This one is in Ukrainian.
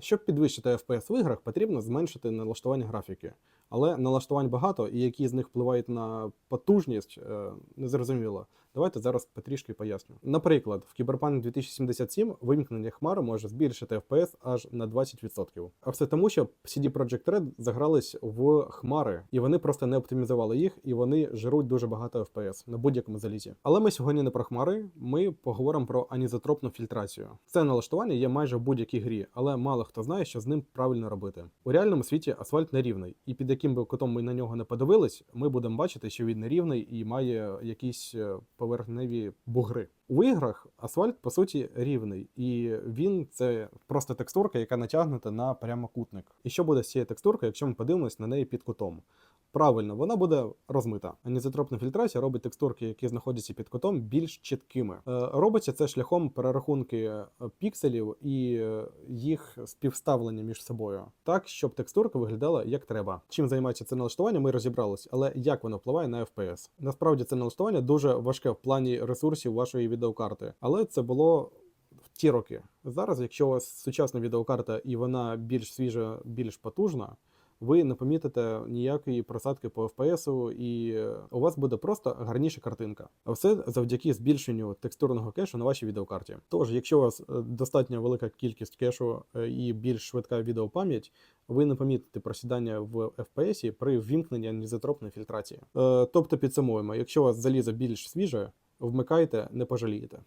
Щоб підвищити FPS в іграх, потрібно зменшити налаштування графіки. Але налаштувань багато, і які з них впливають на потужність, е, незрозуміло. Давайте зараз потрішки поясню. Наприклад, в Cyberpunk 2077 вимкнення хмари може збільшити FPS аж на 20%. А все тому, що CD Projekt Red загрались в хмари, і вони просто не оптимізували їх, і вони жируть дуже багато FPS на будь-якому залізі. Але ми сьогодні не про хмари, ми поговоримо про анізотропну фільтрацію. Це налаштування є майже в будь-якій грі, але мало хто знає, що з ним правильно робити. У реальному світі асфальт нерівний, і під яким би кутом ми на нього не подивились, ми будемо бачити, що він нерівний і має якісь е, поверхневі бугри. У іграх асфальт по суті рівний, і він це просто текстурка, яка натягнута на прямокутник. І що буде з цією текстуркою, якщо ми подивимось на неї під кутом? Правильно, вона буде розмита. Анізотропна фільтрація робить текстурки, які знаходяться під кутом, більш чіткими. Е, робиться це шляхом перерахунки е, пікселів і е, їх співставлення між собою, так щоб текстурка виглядала як треба. Чим займається це налаштування, ми розібрались, але як воно впливає на FPS? Насправді це налаштування дуже важке в плані ресурсів вашої відеокарти, але це було. В ті роки зараз, якщо у вас сучасна відеокарта і вона більш свіжа, більш потужна, ви не помітите ніякої просадки по FPS, і е, у вас буде просто гарніша картинка. А все завдяки збільшенню текстурного кешу на вашій відеокарті. Тож, якщо у вас е, достатньо велика кількість кешу е, і більш швидка відеопам'ять, ви не помітите просідання в FPS при ввімкненні анізотропної фільтрації. Тобто підсумуємо, якщо у вас залізо більш свіже, вмикайте, не пожалієте.